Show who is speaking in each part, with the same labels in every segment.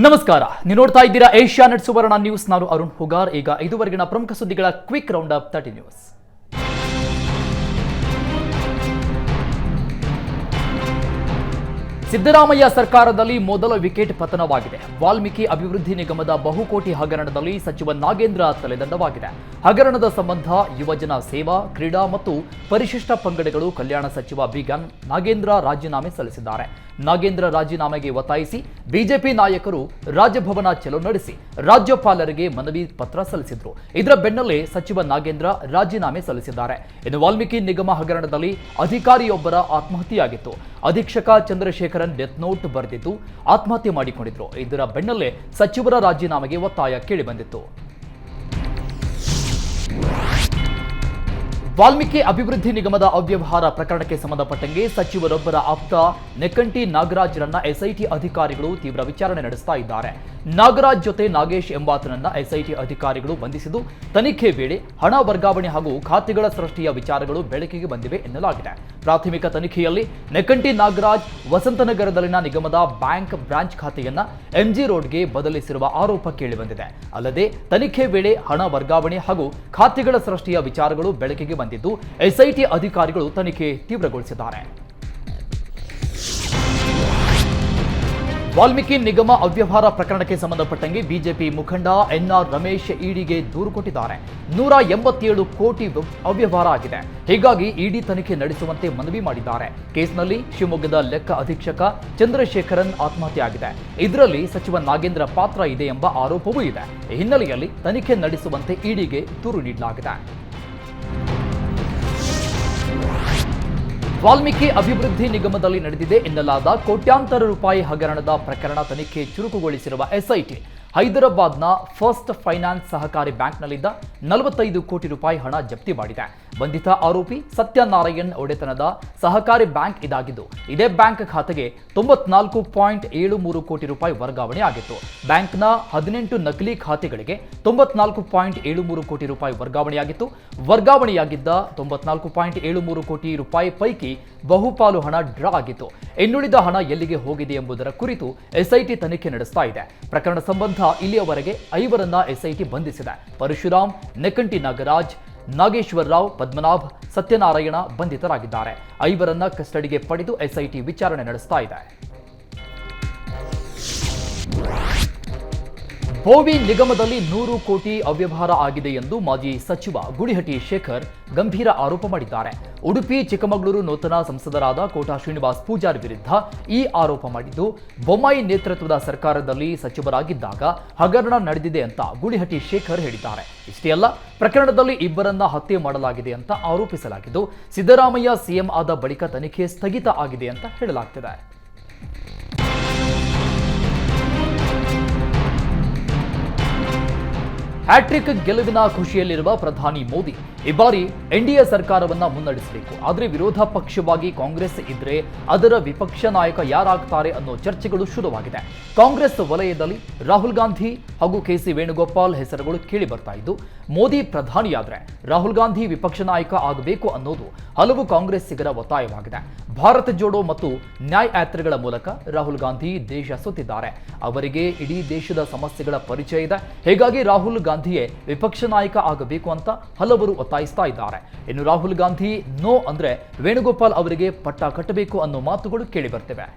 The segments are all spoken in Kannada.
Speaker 1: ನಮಸ್ಕಾರ. ನೀವು ನೋಡ್ತಾ ಇದ್ದೀರಾ ಏಷ್ಯಾ ನೆಟ್ ಸುವರ್ಣ ನ್ಯೂಸ್. ನಾನು ಅರುಣ್ ಹುಗಾರ್. ಈಗ ಇದುವರೆಗಿನ ಪ್ರಮುಖ ಸುದ್ದಿಗಳ quick round up thirty news. Siddaramaiah ಸರ್ಕಾರದಲ್ಲಿ ಮೊದಲ ವಿಕೆಟ್ ಪತನವಾಗಿದೆ. ವಾಲ್ಮೀಕಿ ಅಭಿವೃದ್ಧಿ ನಿಗಮದ ಬಹುಕೋಟಿ ಹಗರಣದಲ್ಲಿ ಸಚಿವ ನಾಗೇಂದ್ರ ತಲೆದಂಡವಾಗಿದೆ. ಹಗರಣದ ಸಂಬಂಧ ಯುವಜನ ಸೇವಾ, ಕ್ರೀಡಾ ಮತ್ತು ಪರಿಶಿಷ್ಟ ಪಂಗಡಗಳು ಕಲ್ಯಾಣ ಸಚಿವ ಬಿಗನ್ ನಾಗೇಂದ್ರ ರಾಜೀನಾಮೆ ಸಲ್ಲಿಸಿದ್ದಾರೆ. ನಾಗೇಂದ್ರ ರಾಜೀನಾಮೆಗೆ ಒತ್ತಾಯಿಸಿ ಬಿಜೆಪಿ ನಾಯಕರು ರಾಜಭವನ ಚಲೋ ನಡೆಸಿ ರಾಜ್ಯಪಾಲರಿಗೆ ಮನವಿ ಪತ್ರ ಸಲ್ಲಿಸಿದ್ರು. ಇದರ ಬೆನ್ನಲ್ಲೇ ಸಚಿವ ನಾಗೇಂದ್ರ ರಾಜೀನಾಮೆ ಸಲ್ಲಿಸಿದ್ದಾರೆ. ಇನ್ನು ವಾಲ್ಮೀಕಿ ನಿಗಮ ಹಗರಣದಲ್ಲಿ ಅಧಿಕಾರಿಯೊಬ್ಬರ ಆತ್ಮಹತ್ಯೆಯಾಗಿತ್ತು. ಅಧೀಕ್ಷಕ ಚಂದ್ರಶೇಖರನ್ ಡೆತ್ ನೋಟ್ ಬರೆದಿದ್ದು ಆತ್ಮಹತ್ಯೆ ಮಾಡಿಕೊಂಡಿದ್ರು. ಇದರ ಬೆನ್ನಲ್ಲೇ ಸಚಿವರ ರಾಜೀನಾಮೆಗೆ ಒತ್ತಾಯ ಕೇಳಿಬಂದಿತ್ತು. ವಾಲ್ಮೀಕಿ ಅಭಿವೃದ್ಧಿ ನಿಗಮದ ಅವ್ಯವಹಾರ ಪ್ರಕರಣಕ್ಕೆ ಸಂಬಂಧಪಟ್ಟಂಗೆ ಸಚಿವರೊಬ್ಬರ ಆಪ್ತ ನೆಕ್ಕಂಟಿ ನಾಗರಾಜ್ರನ್ನ ಎಸ್ಐಟಿ ಅಧಿಕಾರಿಗಳು ತೀವ್ರ ವಿಚಾರಣೆ ನಡೆಸ್ತಾ ಇದ್ದಾರೆ. ನಾಗರಾಜ್ ಜೊತೆ ನಾಗೇಶ್ ಎಂಬಾತನನ್ನ ಎಸ್ಐಟಿ ಅಧಿಕಾರಿಗಳು ಬಂಧಿಸಿದ್ದು, ತನಿಖೆ ವೇಳೆ ಹಣ ವರ್ಗಾವಣೆ ಹಾಗೂ ಖಾತೆಗಳ ಸೃಷ್ಟಿಯ ವಿಚಾರಗಳು ಬೆಳಕಿಗೆ ಬಂದಿವೆ ಎನ್ನಲಾಗಿದೆ. ಪ್ರಾಥಮಿಕ ತನಿಖೆಯಲ್ಲಿ ನೆಕ್ಕಂಟಿ ನಾಗರಾಜ್ ವಸಂತನಗರದಲ್ಲಿನ ನಿಗಮದ ಬ್ಯಾಂಕ್ ಬ್ರಾಂಚ್ ಖಾತೆಯನ್ನ ಎಂಜಿ ರೋಡ್ಗೆ ಬದಲಿಸಿರುವ ಆರೋಪ ಕೇಳಿಬಂದಿದೆ. ಅಲ್ಲದೆ, ತನಿಖೆ ವೇಳೆ ಹಣ ವರ್ಗಾವಣೆ ಹಾಗೂ ಖಾತೆಗಳ ಸೃಷ್ಟಿಯ ವಿಚಾರಗಳು ಬೆಳಕಿಗೆ ಬಂದಿದ್ದು. ಎಸ್ಐಟಿ ಅಧಿಕಾರಿಗಳು ತನಿಖೆ ತೀವ್ರಗೊಳಿಸಿದ್ದಾರೆ. ವಾಲ್ಮೀಕಿ ನಿಗಮ ಅವ್ಯವಹಾರ ಪ್ರಕರಣಕ್ಕೆ ಸಂಬಂಧಪಟ್ಟಂಗೆ ಬಿಜೆಪಿ ಮುಖಂಡ ಎನ್ಆರ್ ರಮೇಶ್ ಇಡಿಗೆ ದೂರು ಕೊಟ್ಟಿದ್ದಾರೆ. ನೂರ ಎಂಬತ್ತೇಳು ಕೋಟಿ ವ್ಯ- ಅವ್ಯವಹಾರ ಆಗಿದೆ. ಹೀಗಾಗಿ ಇಡಿ ತನಿಖೆ ನಡೆಸುವಂತೆ ಮನವಿ ಮಾಡಿದ್ದಾರೆ. ಕೇಸ್ನಲ್ಲಿ ಶಿವಮೊಗ್ಗದ ಲೆಕ್ಕ ಅಧೀಕ್ಷಕ ಚಂದ್ರಶೇಖರನ್ ಆತ್ಮಹತ್ಯೆ ಆಗಿದೆ ಇದರಲ್ಲಿ ಸಚಿವ ನಾಗೇಂದ್ರ ಪಾತ್ರ ಇದೆ ಎಂಬ ಆರೋಪವೂ ಇದೆ. ಈ ಹಿನ್ನೆಲೆಯಲ್ಲಿ ತನಿಖೆ ನಡೆಸುವಂತೆ ಇಡಿಗೆ ದೂರು ನೀಡಲಾಗಿದೆ. ವಾಲ್ಮೀಕಿ ಅಭಿವೃದ್ಧಿ ನಿಗಮದಲ್ಲಿ ನಡೆದಿದೆ ಎನ್ನಲಾದ ಕೋಟ್ಯಾಂತರ ರೂಪಾಯಿ ಹಗರಣದ ಪ್ರಕರಣ ತನಿಖೆ ಚುರುಕುಗೊಳಿಸಿರುವ ಎಸ್ಐಟಿ. ಹೈದರಾಬಾದ್ನ ಫಸ್ಟ್ ಫೈನಾನ್ಸ್ ಸಹಕಾರಿ ಬ್ಯಾಂಕ್ನಲ್ಲಿದ್ದ ನಲವತ್ತೈದು ಕೋಟಿ ರೂಪಾಯಿ ಹಣ ಜಪ್ತಿ ಮಾಡಿದೆ. ಬಂಧಿತ ಆರೋಪಿ ಸತ್ಯನಾರಾಯಣ್ ಒಡೆತನದ ಸಹಕಾರಿ ಬ್ಯಾಂಕ್ ಇದಾಗಿದ್ದು, ಇದೇ ಬ್ಯಾಂಕ್ ಖಾತೆಗೆ ತೊಂಬತ್ನಾಲ್ಕು ಪಾಯಿಂಟ್ ಏಳು ಮೂರು ಕೋಟಿ ರೂಪಾಯಿ ವರ್ಗಾವಣೆ ಆಗಿತ್ತು. ಬ್ಯಾಂಕ್ನ ಹದಿನೆಂಟು ನಕಲಿ ಖಾತೆಗಳಿಗೆ ತೊಂಬತ್ನಾಲ್ಕು ಪಾಯಿಂಟ್ ಏಳು ಮೂರು ಕೋಟಿ ರೂಪಾಯಿ ವರ್ಗಾವಣೆಯಾಗಿತ್ತು. ವರ್ಗಾವಣೆಯಾಗಿದ್ದ ತೊಂಬತ್ನಾಲ್ಕು ಪಾಯಿಂಟ್ ಏಳು ಮೂರು ಕೋಟಿ ರೂಪಾಯಿ ಪೈಕಿ ಬಹುಪಾಲು ಹಣ ಡ್ರಾ ಆಗಿತ್ತು. ಇನ್ನುಳಿದ ಹಣ ಎಲ್ಲಿಗೆ ಹೋಗಿದೆ ಎಂಬುದರ ಕುರಿತು ಎಸ್ಐಟಿ ತನಿಖೆ ನಡೆಸ್ತಾ ಇದೆ. ಪ್ರಕರಣ ಸಂಬಂಧ ಇಲ್ಲಿಯವರೆಗೆ ಐವರನ್ನ ಎಸ್ಐಟಿ ಬಂಧಿಸಿದೆ. ಪರಶುರಾಮ್ ನೆಕಂಟಿ ನಾಗರಾಜ್ ನಾಗೇಶ್ವರ ರಾವ್ ಪದ್ಮನಾಭ್ ಸತ್ಯನಾರಾಯಣ ಬಂಧಿತರಾಗಿದ್ದಾರೆ. ಐವರನ್ನ ಕಸ್ಟಡಿಗೆ ಪಡೆದು ಎಸ್ಐಟಿ ವಿಚಾರಣೆ ನಡೆಸ್ತಾ ಇದೆ. ಭೋವಿ ನಿಗಮದಲ್ಲಿ ನೂರು ಕೋಟಿ ಅವ್ಯವಹಾರ ಆಗಿದೆ ಎಂದು ಮಾಜಿ ಸಚಿವ ಗುಡಿಹಟ್ಟಿ ಶೇಖರ್ ಗಂಭೀರ ಆರೋಪ ಮಾಡಿದ್ದಾರೆ. ಉಡುಪಿ, ಚಿಕ್ಕಮಗಳೂರು ನೂತನ ಸಂಸದರಾದ ಕೋಟಾ ಶ್ರೀನಿವಾಸ್ ಪೂಜಾರ್ ವಿರುದ್ಧ ಈ ಆರೋಪ ಮಾಡಿದ್ದು, ಬೊಮ್ಮಾಯಿ ನೇತೃತ್ವದ ಸರ್ಕಾರದಲ್ಲಿ ಸಚಿವರಾಗಿದ್ದಾಗ ಹಗರಣ ನಡೆದಿದೆ ಅಂತ ಗುಡಿಹಟ್ಟಿ ಶೇಖರ್ ಹೇಳಿದ್ದಾರೆ. ಇಷ್ಟೇ ಅಲ್ಲ, ಪ್ರಕರಣದಲ್ಲಿ ಇಬ್ಬರನ್ನ ಹತ್ಯೆ ಮಾಡಲಾಗಿದೆ ಅಂತ ಆರೋಪಿಸಲಾಗಿದ್ದು, ಸಿದ್ದರಾಮಯ್ಯ ಸಿಎಂ ಆದ ಬಳಿಕ ತನಿಖೆ ಸ್ಥಗಿತ ಆಗಿದೆ ಅಂತ ಹೇಳಲಾಗ್ತಿದೆ. ಹ್ಯಾಟ್ರಿಕ್ ಗೆಲುವಿನ ಖುಷಿಯಲ್ಲಿರುವ ಪ್ರಧಾನಿ ಮೋದಿ. ಈ ಬಾರಿ ಎನ್ಡಿಎ ಸರ್ಕಾರವನ್ನ ಮುನ್ನಡೆಸಬೇಕು. ಆದರೆ ವಿರೋಧ ಪಕ್ಷವಾಗಿ ಕಾಂಗ್ರೆಸ್ ಇದ್ರೆ ಅದರ ವಿಪಕ್ಷ ನಾಯಕ ಯಾರಾಗ್ತಾರೆ ಅನ್ನೋ ಚರ್ಚೆಗಳು ಶುರುವಾಗಿದೆ. ಕಾಂಗ್ರೆಸ್ ವಲಯದಲ್ಲಿ ರಾಹುಲ್ ಗಾಂಧಿ ಹಾಗೂ ಕೆಸಿ ವೇಣುಗೋಪಾಲ್ ಹೆಸರುಗಳು ಕೇಳಿ ಬರ್ತಾ ಇದ್ದು, ಮೋದಿ ಪ್ರಧಾನಿಯಾದ್ರೆ ರಾಹುಲ್ ಗಾಂಧಿ ವಿಪಕ್ಷ ನಾಯಕ ಆಗಬೇಕು ಅನ್ನೋದು ಹಲವು ಕಾಂಗ್ರೆಸ್ಸಿಗರ ಒತ್ತಾಯವಾಗಿದೆ. ಭಾರತ ಜೋಡೋ ಮತ್ತು ನ್ಯಾಯ ಯಾತ್ರೆಗಳ ಮೂಲಕ ರಾಹುಲ್ ಗಾಂಧಿ ದೇಶ ಸುತ್ತಿದ್ದಾರೆ. ಅವರಿಗೆ ಇಡೀ ದೇಶದ ಸಮಸ್ಯೆಗಳ ಪರಿಚಯ ಇದೆ. ಹೀಗಾಗಿ ರಾಹುಲ್ ಗಾಂಧಿಯೇ ವಿಪಕ್ಷ ನಾಯಕ ಆಗಬೇಕು ಅಂತ ಹಲವರು ಒತ್ತಾಯಿಸ್ತಾ ಇದ್ದಾರೆ. ಇನ್ನು ರಾಹುಲ್ ಗಾಂಧಿ ನೋ ಅಂದ್ರೆ ವೇಣುಗೋಪಾಲ್ ಅವರಿಗೆ ಪಟ್ಟ ಕಟ್ಟಬೇಕು ಅನ್ನೋ ಮಾತುಗಳು ಕೇಳಿ ಬರ್ತಿವೆ.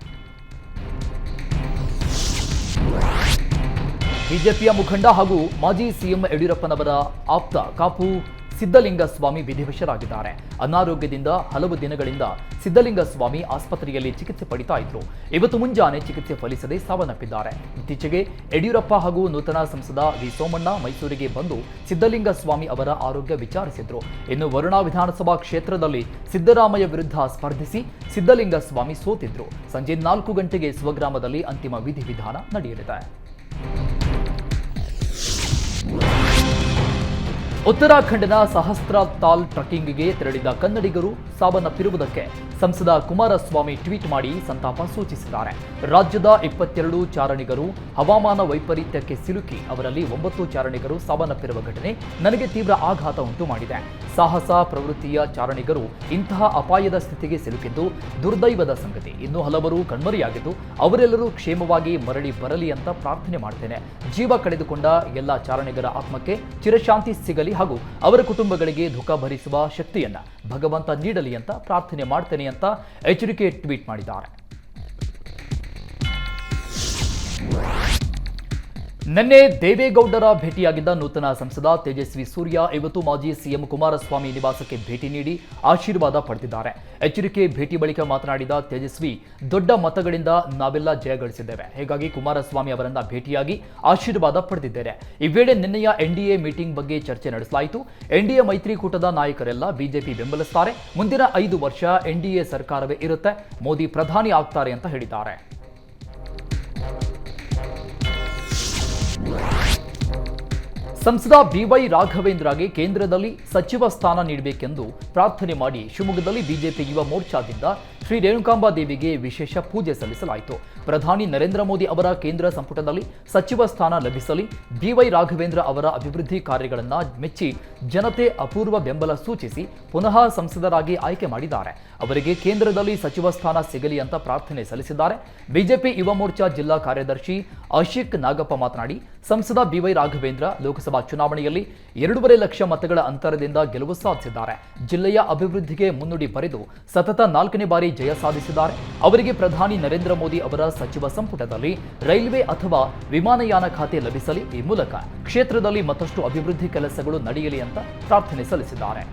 Speaker 1: ಬಿಜೆಪಿಯ ಮುಖಂಡ ಹಾಗೂ ಮಾಜಿ ಸಿಎಂ ಯಡಿಯೂರಪ್ಪನವರ ಆಪ್ತ ಕಾಪು ಸಿದ್ದಲಿಂಗ ಸ್ವಾಮಿ ವಿಧಿವಶರಾಗಿದ್ದಾರೆ. ಅನಾರೋಗ್ಯದಿಂದ ಹಲವು ದಿನಗಳಿಂದ ಸಿದ್ದಲಿಂಗ ಸ್ವಾಮಿ ಆಸ್ಪತ್ರೆಯಲ್ಲಿ ಚಿಕಿತ್ಸೆ ಪಡಿತಾ ಇದ್ರು. ಇವತ್ತು ಮುಂಜಾನೆ ಚಿಕಿತ್ಸೆ ಫಲಿಸದೆ ಸಾವನ್ನಪ್ಪಿದ್ದಾರೆ. ಇತ್ತೀಚೆಗೆ ಯಡಿಯೂರಪ್ಪ ಹಾಗೂ ನೂತನ ಸಂಸದ ವಿ ಸೋಮಣ್ಣ ಮೈಸೂರಿಗೆ ಬಂದು ಸಿದ್ದಲಿಂಗ ಸ್ವಾಮಿ ಅವರ ಆರೋಗ್ಯ ವಿಚಾರಿಸಿದ್ರು. ಇನ್ನು ವರುಣಾ ವಿಧಾನಸಭಾ ಕ್ಷೇತ್ರದಲ್ಲಿ ಸಿದ್ದರಾಮಯ್ಯ ವಿರುದ್ಧ ಸ್ಪರ್ಧಿಸಿ ಸಿದ್ದಲಿಂಗ ಸ್ವಾಮಿ ಸೋತಿದ್ರು. ಸಂಜೆ ನಾಲ್ಕು ಗಂಟೆಗೆ ಸ್ವಗ್ರಾಮದಲ್ಲಿ ಅಂತಿಮ ವಿಧಿವಿಧಾನ ನಡೆಯಲಿದೆ. ಉತ್ತರಾಖಂಡ್ನ ಸಹಸ್ರ ತಾಲ್ ಟ್ರಕ್ಕಿಂಗ್ಗೆ ತೆರಳಿದ ಕನ್ನಡಿಗರು ಸಾವನ್ನಪ್ಪಿರುವುದಕ್ಕೆ ಸಂಸದ ಕುಮಾರಸ್ವಾಮಿ ಟ್ವೀಟ್ ಮಾಡಿ ಸಂತಾಪ ಸೂಚಿಸಿದ್ದಾರೆ. ರಾಜ್ಯದ ಇಪ್ಪತ್ತೆರಡು ಚಾರಣಿಗರು ಹವಾಮಾನ ವೈಪರೀತ್ಯಕ್ಕೆ ಸಿಲುಕಿ ಅವರಲ್ಲಿ ಒಂಬತ್ತು ಚಾರಣಿಗರು ಸಾವನ್ನಪ್ಪಿರುವ ಘಟನೆ ನನಗೆ ತೀವ್ರ ಆಘಾತ ಉಂಟು ಮಾಡಿದೆ. ಸಾಹಸ ಪ್ರವೃತ್ತಿಯ ಚಾರಣಿಗರು ಇಂತಹ ಅಪಾಯದ ಸ್ಥಿತಿಗೆ ಸಿಲುಕಿದ್ದು ದುರ್ದೈವದ ಸಂಗತಿ. ಇನ್ನು ಹಲವರು ಕಣ್ಮರೆಯಾಗಿದ್ದು ಅವರೆಲ್ಲರೂ ಕ್ಷೇಮವಾಗಿ ಮರಳಿ ಬರಲಿ ಅಂತ ಪ್ರಾರ್ಥನೆ ಮಾಡ್ತೇನೆ. ಜೀವ ಕಳೆದುಕೊಂಡ ಎಲ್ಲ ಚಾರಣಿಗರ ಆತ್ಮಕ್ಕೆ ಚಿರಶಾಂತಿ ಸಿಗಲಿ ಹಾಗೂ ಅವರ ಕುಟುಂಬಗಳಿಗೆ ದುಃಖ ಭರಿಸುವ ಶಕ್ತಿಯನ್ನ ಭಗವಂತ ನೀಡಲಿ ಅಂತ ಪ್ರಾರ್ಥನೆ ಮಾಡ್ತೇನೆ ಅಂತ ಎಚ್ಚರಿಕೆ ಟ್ವೀಟ್ ಮಾಡಿದ್ದಾರೆ. ನಿನ್ನೆ ದೇವೇಗೌಡರ ಭೇಟಿಯಾಗಿದ್ದ ನೂತನ ಸಂಸದ ತೇಜಸ್ವಿ ಸೂರ್ಯ, ಇವತ್ತು ಮಾಜಿ ಸಿಎಂ ಕುಮಾರಸ್ವಾಮಿ ನಿವಾಸಕ್ಕೆ ಭೇಟಿ ನೀಡಿ ಆಶೀರ್ವಾದ ಪಡೆದಿದ್ದಾರೆ. ಎಚ್ಚರಿಕೆ ಭೇಟಿ ಬಳಿಕ ಮಾತನಾಡಿದ ತೇಜಸ್ವಿ, ದೊಡ್ಡ ಮತಗಳಿಂದ ನಾವೆಲ್ಲ ಜಯಗಳಿಸಿದ್ದೇವೆ. ಹೀಗಾಗಿ ಕುಮಾರಸ್ವಾಮಿ ಅವರನ್ನ ಭೇಟಿಯಾಗಿ ಆಶೀರ್ವಾದ ಪಡೆದಿದ್ದೇನೆ. ಈ ವೇಳೆ ನಿನ್ನೆಯ ಎನ್ಡಿಎ ಮೀಟಿಂಗ್ ಬಗ್ಗೆ ಚರ್ಚೆ ನಡೆಸಲಾಯಿತು. ಎನ್ಡಿಎ ಮೈತ್ರಿಕೂಟದ ನಾಯಕರೆಲ್ಲ ಬಿಜೆಪಿ ಬೆಂಬಲಿಸ್ತಾರೆ. ಮುಂದಿನ ಐದು ವರ್ಷ ಎನ್ಡಿಎ ಸರ್ಕಾರವೇ ಇರುತ್ತೆ. ಮೋದಿ ಪ್ರಧಾನಿ ಆಗ್ತಾರೆ ಅಂತ ಹೇಳಿದ್ದಾರೆ. ಸಂಸದ ಬಿವೈ ರಾಘವೇಂದ್ರಗೆ ಕೇಂದ್ರದಲ್ಲಿ ಸಚಿವ ಸ್ಥಾನ ನೀಡಬೇಕೆಂದು ಪ್ರಾರ್ಥನೆ ಮಾಡಿ ಶಿವಮೊಗ್ಗದಲ್ಲಿ ಬಿಜೆಪಿ ಯುವ ಮೋರ್ಚಾದಿಂದ ಶ್ರೀ ರೇಣುಕಾಂಬಾ ದೇವಿಗೆ ವಿಶೇಷ ಪೂಜೆ ಸಲ್ಲಿಸಲಾಯಿತು. ಪ್ರಧಾನಿ ನರೇಂದ್ರ ಮೋದಿ ಅವರ ಕೇಂದ್ರ ಸಂಪುಟದಲ್ಲಿ ಸಚಿವ ಸ್ಥಾನ ಲಭಿಸಲಿ ಬಿವೈ ರಾಘವೇಂದ್ರ ಅವರ ಅಭಿವೃದ್ಧಿ ಕಾರ್ಯಗಳನ್ನು ಮೆಚ್ಚಿ ಜನತೆ ಅಪೂರ್ವ ಬೆಂಬಲ ಸೂಚಿಸಿ ಪುನಃ ಸಂಸದರಾಗಿ ಆಯ್ಕೆ ಮಾಡಿದ್ದಾರೆ. ಅವರಿಗೆ ಕೇಂದ್ರದಲ್ಲಿ ಸಚಿವ ಸ್ಥಾನ ಸಿಗಲಿ ಅಂತ ಪ್ರಾರ್ಥನೆ ಸಲ್ಲಿಸಿದ್ದಾರೆ. ಬಿಜೆಪಿ ಯುವ ಮೋರ್ಚಾ ಜಿಲ್ಲಾ ಕಾರ್ಯದರ್ಶಿ ಅಶಿಕ್ ನಾಗಪ್ಪ ಮಾತನಾಡಿ, ಸಂಸದ ಬಿವೈ ರಾಘವೇಂದ್ರ ಲೋಕಸಭಾ ಚುನಾವಣೆಯಲ್ಲಿ ಎರಡೂವರೆ ಲಕ್ಷ ಮತಗಳ ಅಂತರದಿಂದ ಗೆಲುವು ಸಾಧಿಸಿದ್ದಾರೆ. ಜಿಲ್ಲೆಯ ಅಭಿವೃದ್ಧಿಗೆ ಮುನ್ನುಡಿ ಬರೆದು ಸತತ ನಾಲ್ಕನೇ ಬಾರಿ ಜಯ ಸಾಧಿಸಿದ್ದಾರೆ. ಅವರಿಗೆ ಪ್ರಧಾನಿ ನರೇಂದ್ರ ಮೋದಿ ಅವರ ಸಚಿವ ಸಂಪುಟದಲ್ಲಿ ರೈಲ್ವೆ ಅಥವಾ ವಿಮಾನಯಾನ ಖಾತೆ ಲಭಿಸಲಿ ಈ ಮೂಲಕ ಕ್ಷೇತ್ರದಲ್ಲಿ ಮತ್ತಷ್ಟು ಅಭಿವೃದ್ಧಿ ಕೆಲಸಗಳು ನಡೆಯಲಿ ಅಂತ ಪ್ರಾರ್ಥನೆ ಸಲ್ಲಿಸಿದ್ದಾರೆ.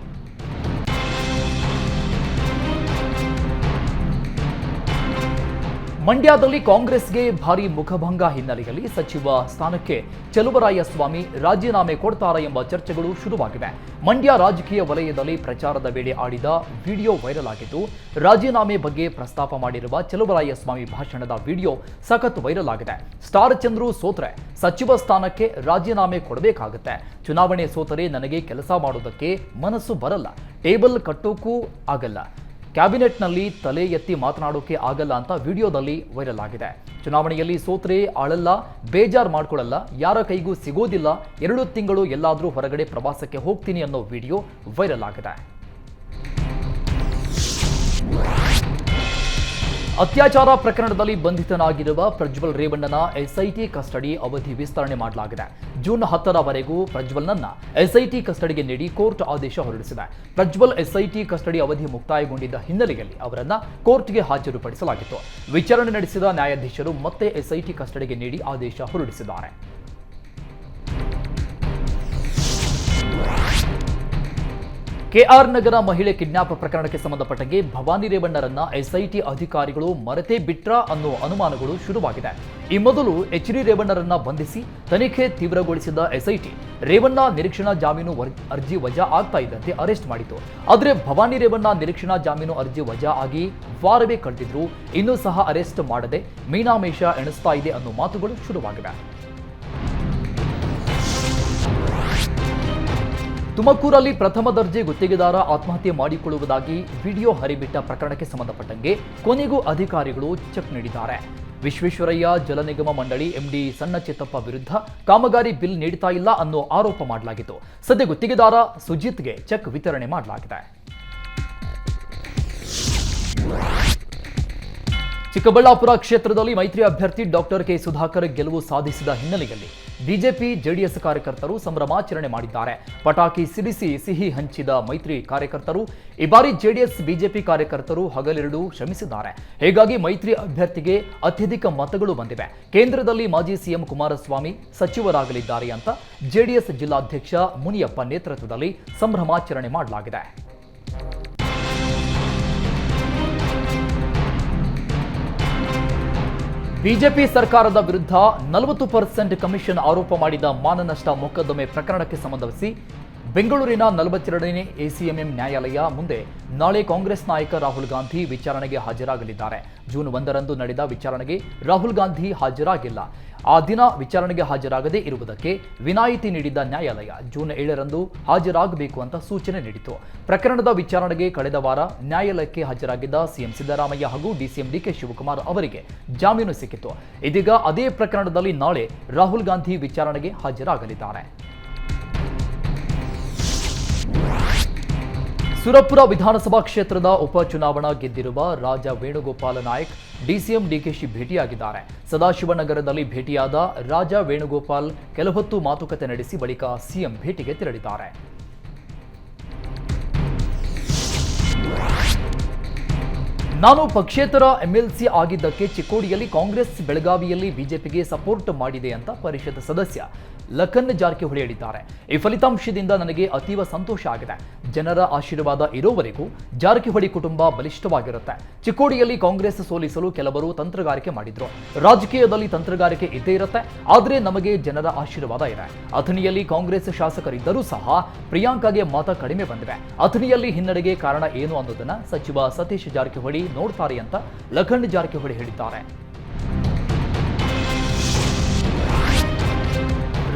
Speaker 1: ಮಂಡ್ಯದಲ್ಲಿ ಕಾಂಗ್ರೆಸ್ಗೆ ಭಾರಿ ಮುಖಭಂಗ ಹಿನ್ನೆಲೆಯಲ್ಲಿ ಸಚಿವ ಸ್ಥಾನಕ್ಕೆ ಚಲುವರಾಯಸ್ವಾಮಿ ರಾಜೀನಾಮೆ ಕೊಡ್ತಾರಾ ಎಂಬ ಚರ್ಚೆಗಳು ಶುರುವಾಗಿವೆ. ಮಂಡ್ಯ ರಾಜಕೀಯ ವಲಯದಲ್ಲಿ ಪ್ರಚಾರದ ವೇಳೆ ಆಡಿದ ವಿಡಿಯೋ ವೈರಲ್ ಆಗಿದ್ದು, ರಾಜೀನಾಮೆ ಬಗ್ಗೆ ಪ್ರಸ್ತಾಪ ಮಾಡಿರುವ ಚಲುವರಾಯಸ್ವಾಮಿ ಭಾಷಣದ ವಿಡಿಯೋ ಸಖತ್ ವೈರಲ್ ಆಗಿದೆ. ಸ್ಟಾರ್ ಚಂದ್ರು ಸೋತ್ರೆ, ಸಚಿವ ಸ್ಥಾನಕ್ಕೆ ರಾಜೀನಾಮೆ ಕೊಡಬೇಕಾಗುತ್ತೆ. ಚುನಾವಣೆ ಸೋತರೆ ನನಗೆ ಕೆಲಸ ಮಾಡೋದಕ್ಕೆ ಮನಸ್ಸು ಬರಲ್ಲ. ಟೇಬಲ್ ಕಟ್ಟೋಕ್ಕೂ ಆಗಲ್ಲ. ಕ್ಯಾಬಿನೆಟ್ನಲ್ಲಿ ತಲೆ ಎತ್ತಿ ಮಾತನಾಡೋಕೆ ಆಗಲ್ಲ ಅಂತ ವಿಡಿಯೋದಲ್ಲಿ ವೈರಲ್ ಆಗಿದೆ. ಚುನಾವಣೆಯಲ್ಲಿ ಸೋತ್ರೆ ಆಳಲ್ಲ, ಬೇಜಾರ್ ಮಾಡ್ಕೊಳ್ಳಲ್ಲ, ಯಾರ ಕೈಗೂ ಸಿಗೋದಿಲ್ಲ, ಎರಡು ತಿಂಗಳು ಎಲ್ಲಾದರೂ ಹೊರಗಡೆ ಪ್ರವಾಸಕ್ಕೆ ಹೋಗ್ತೀನಿ ಅನ್ನೋ ವಿಡಿಯೋ ವೈರಲ್ ಆಗಿದೆ. ಅತ್ಯಾಚಾರ ಪ್ರಕರಣದಲ್ಲಿ ಬಂಧಿತನಾಗಿರುವ ಪ್ರಜ್ವಲ್ ರೇವಣ್ಣನ ಎಸ್ಐಟಿ ಕಸ್ಟಡಿ ಅವಧಿ ವಿಸ್ತರಣೆ ಮಾಡಲಾಗಿದೆ. ಜೂನ್ ಹತ್ತರವರೆಗೂ ಪ್ರಜ್ವಲ್ನನ್ನ ಎಸ್ಐಟಿ ಕಸ್ಟಡಿಗೆ ನೀಡಿ ಕೋರ್ಟ್ ಆದೇಶ ಹೊರಡಿಸಿದೆ. ಪ್ರಜ್ವಲ್ ಎಸ್ಐಟಿ ಕಸ್ಟಡಿ ಅವಧಿ ಮುಕ್ತಾಯಗೊಂಡಿದ್ದ ಹಿನ್ನೆಲೆಯಲ್ಲಿ ಅವರನ್ನ ಕೋರ್ಟ್ಗೆ ಹಾಜರುಪಡಿಸಲಾಗಿತ್ತು. ವಿಚಾರಣೆ ನಡೆಸಿದ ನ್ಯಾಯಾಧೀಶರು ಮತ್ತೆ ಎಸ್ಐಟಿ ಕಸ್ಟಡಿಗೆ ನೀಡಿ ಆದೇಶ ಹೊರಡಿಸಿದ್ದಾರೆ. ಕೆಆರ್ ನಗರ ಮಹಿಳೆ ಕಿಡ್ನಾಪ್ ಪ್ರಕರಣಕ್ಕೆ ಸಂಬಂಧಪಟ್ಟಂಗೆ ಭವಾನಿ ರೇವಣ್ಣರನ್ನ ಎಸ್ಐಟಿ ಅಧಿಕಾರಿಗಳು ಮರೆತೇ ಬಿಟ್ರಾ ಅನ್ನೋ ಅನುಮಾನಗಳು ಶುರುವಾಗಿದೆ. ಈ ಮೊದಲು ಎಚ್ ಡಿ ರೇವಣ್ಣರನ್ನ ಬಂಧಿಸಿ ತನಿಖೆ ತೀವ್ರಗೊಳಿಸಿದ ಎಸ್ಐಟಿ ರೇವಣ್ಣ ನಿರೀಕ್ಷಣಾ ಜಾಮೀನು ಅರ್ಜಿ ವಜಾ ಆಗ್ತಾ ಇದ್ದಂತೆ ಅರೆಸ್ಟ್ ಮಾಡಿತು ಆದರೆ ಭವಾನಿ ರೇವಣ್ಣ ನಿರೀಕ್ಷಣಾ ಜಾಮೀನು ಅರ್ಜಿ ವಜಾ ಆಗಿ ವಾರವೇ ಕಳೆದಿದ್ರು. ಇನ್ನೂ ಸಹ ಅರೆಸ್ಟ್ ಮಾಡದೆ ಮೀನಾಮೇಷ ಎಣಿಸ್ತಾ ಇದೆ ಅನ್ನೋ ಮಾತುಗಳು ಶುರುವಾಗಿವೆ. ತುಮಕೂರಲ್ಲಿ ಪ್ರಥಮ ದರ್ಜೆ ಗುತ್ತಿಗೆದಾರ ಆತ್ಮಹತ್ಯೆ ಮಾಡಿಕೊಳ್ಳುವುದಾಗಿ ವಿಡಿಯೋ ಹರಿಬಿಟ್ಟ ಪ್ರಕರಣಕ್ಕೆ ಸಂಬಂಧಪಟ್ಟಂಗೆ ಕೊನೆಗೂ ಅಧಿಕಾರಿಗಳು ಚೆಕ್ ನೀಡಿದ್ದಾರೆ. ವಿಶ್ವೇಶ್ವರಯ್ಯ ಜಲ ನಿಗಮ ಮಂಡಳಿ ಎಂಡಿ ಸಣ್ಣ ಚಿತ್ತಪ್ಪ ವಿರುದ್ಧ ಕಾಮಗಾರಿ ಬಿಲ್ ನೀಡ್ತಾ ಇಲ್ಲ ಅನ್ನೋ ಆರೋಪ ಮಾಡಲಾಗಿತ್ತು. ಸದ್ಯ ಗುತ್ತಿಗೆದಾರ ಸುಜಿತ್ಗೆ ಚೆಕ್ ವಿತರಣೆ ಮಾಡಲಾಗಿದೆ. ಚಿಕ್ಕಬಳ್ಳಾಪುರ ಕ್ಷೇತ್ರದಲ್ಲಿ ಮೈತ್ರಿ ಅಭ್ಯರ್ಥಿ ಡಾಕ್ಟರ್ ಕೆ ಸುಧಾಕರ್ ಗೆಲುವು ಸಾಧಿಸಿದ ಹಿನ್ನೆಲೆಯಲ್ಲಿ ಬಿಜೆಪಿ, ಜೆಡಿಎಸ್ ಕಾರ್ಯಕರ್ತರು ಸಂಭ್ರಮಾಚರಣೆ ಮಾಡಿದ್ದಾರೆ. ಪಟಾಕಿ ಸಿಡಿಸಿ ಸಿಹಿ ಹಂಚಿದ ಮೈತ್ರಿ ಕಾರ್ಯಕರ್ತರು, ಈ ಬಾರಿ ಜೆಡಿಎಸ್, ಬಿಜೆಪಿ ಕಾರ್ಯಕರ್ತರು ಹಗಲಿರುಳು ಶ್ರಮಿಸಿದ್ದಾರೆ. ಹೀಗಾಗಿ ಮೈತ್ರಿ ಅಭ್ಯರ್ಥಿಗೆ ಅತ್ಯಧಿಕ ಮತಗಳು ಬಂದಿವೆ. ಕೇಂದ್ರದಲ್ಲಿ ಮಾಜಿ ಸಿಎಂ ಕುಮಾರಸ್ವಾಮಿ ಸಚಿವರಾಗಲಿದ್ದಾರೆ ಅಂತ ಜೆಡಿಎಸ್ ಜಿಲ್ಲಾಧ್ಯಕ್ಷ ಮುನಿಯಪ್ಪ ನೇತೃತ್ವದಲ್ಲಿ ಸಂಭ್ರಮಾಚರಣೆ ಮಾಡಲಾಗಿದೆ. ಬಿಜೆಪಿ ಸರ್ಕಾರದ ವಿರುದ್ಧ ನಲವತ್ತು ಪರ್ಸೆಂಟ್ ಕಮಿಷನ್ ಆರೋಪ ಮಾಡಿದ ಮಾನನಷ್ಟ ಮೊಕದ್ದಮೆ ಪ್ರಕರಣಕ್ಕೆ ಸಂಬಂಧಿಸಿ ಬೆಂಗಳೂರಿನ ನಲವತ್ತೆರಡನೇ ಎಸಿಎಂಎಂ ನ್ಯಾಯಾಲಯ ಮುಂದೆ ನಾಳೆ ಕಾಂಗ್ರೆಸ್ ನಾಯಕ ರಾಹುಲ್ ಗಾಂಧಿ ವಿಚಾರಣೆಗೆ ಹಾಜರಾಗಲಿದ್ದಾರೆ. ಜೂನ್ ಒಂದರಂದು ನಡೆದ ವಿಚಾರಣೆಗೆ ರಾಹುಲ್ ಗಾಂಧಿ ಹಾಜರಾಗಿಲ್ಲ. ಆ ದಿನ ವಿಚಾರಣೆಗೆ ಹಾಜರಾಗದೇ ಇರುವುದಕ್ಕೆ ವಿನಾಯಿತಿ ನೀಡಿದ್ದ ನ್ಯಾಯಾಲಯ ಜೂನ್ ಏಳರಂದು ಹಾಜರಾಗಬೇಕು ಅಂತ ಸೂಚನೆ ನೀಡಿತು. ಪ್ರಕರಣದ ವಿಚಾರಣೆಗೆ ಕಳೆದ ವಾರ ನ್ಯಾಯಾಲಯಕ್ಕೆ ಹಾಜರಾಗಿದ್ದ ಸಿಎಂ ಸಿದ್ದರಾಮಯ್ಯ ಹಾಗೂ ಡಿಸಿಎಂ ಡಿಕೆ ಶಿವಕುಮಾರ್ ಅವರಿಗೆ ಜಾಮೀನು ಸಿಕ್ಕಿತು. ಇದೀಗ ಅದೇ ಪ್ರಕರಣದಲ್ಲಿ ನಾಳೆ ರಾಹುಲ್ ಗಾಂಧಿ ವಿಚಾರಣೆಗೆ ಹಾಜರಾಗಲಿದ್ದಾರೆ. ಸುರಪುರ ವಿಧಾನಸಭಾ ಕ್ಷೇತ್ರದ ಉಪಚುನಾವಣಾ ಗೆದ್ದಿರುವ ರಾಜ ವೇಣುಗೋಪಾಲ ನಾಯಕ್ ಡಿಸಿಎಂ ಡಿಕೆಶಿ ಭೇಟಿಯಾಗಿದ್ದಾರೆ. ಸದಾಶಿವನಗರದಲ್ಲಿ ಭೇಟಿಯಾದ ರಾಜ ವೇಣುಗೋಪಾಲ್ ಕೆಲಹೊತ್ತು ಮಾತುಕತೆ ನಡೆಸಿ ಬಳಿಕ ಸಿಎಂ ಭೇಟಿಗೆ ತೆರಳಿದ್ದಾರೆ. ನಾನು ಪಕ್ಷೇತರ ಎಂಎಲ್ಸಿ ಆಗಿದ್ದಕ್ಕೆ ಚಿಕ್ಕೋಡಿಯಲ್ಲಿ ಕಾಂಗ್ರೆಸ್ ಬೆಳಗಾವಿಯಲ್ಲಿ ಬಿಜೆಪಿಗೆ ಸಪೋರ್ಟ್ ಮಾಡಿದೆ ಅಂತ ಪರಿಷತ್ ಸದಸ್ಯ ಲಖನ್ ಜಾರಕಿಹೊಳಿ ಹೇಳಿದ್ದಾರೆ. ಈ ಫಲಿತಾಂಶದಿಂದ ನನಗೆ ಅತೀವ ಸಂತೋಷ ಆಗಿದೆ. ಜನರ ಆಶೀರ್ವಾದ ಇರೋವರೆಗೂ ಜಾರಕಿಹೊಳಿ ಕುಟುಂಬ ಬಲಿಷ್ಠವಾಗಿರುತ್ತೆ. ಚಿಕ್ಕೋಡಿಯಲ್ಲಿ ಕಾಂಗ್ರೆಸ್ ಸೋಲಿಸಲು ಕೆಲವರು ತಂತ್ರಗಾರಿಕೆ ಮಾಡಿದ್ರು. ರಾಜಕೀಯದಲ್ಲಿ ತಂತ್ರಗಾರಿಕೆ ಇದ್ದೇ ಇರುತ್ತೆ. ಆದರೆ ನಮಗೆ ಜನರ ಆಶೀರ್ವಾದ ಇದೆ. ಅಥಣಿಯಲ್ಲಿ ಕಾಂಗ್ರೆಸ್ ಶಾಸಕರಿದ್ದರೂ ಸಹ ಪ್ರಿಯಾಂಕಾಗೆ ಮತ ಕಡಿಮೆ ಬಂದಿವೆ ಅಥಣಿಯಲ್ಲಿ ಹಿನ್ನಡೆಗೆ ಕಾರಣ ಏನು ಅನ್ನೋದನ್ನ ಸಚಿವ ಸತೀಶ್ ಜಾರಕಿಹೊಳಿ ನೋಡ್ತಾರೆ ಅಂತ ಲಖಂಡ್ ಜಾರಕಿಹೊಳಿ ಹೇಳಿದ್ದಾರೆ.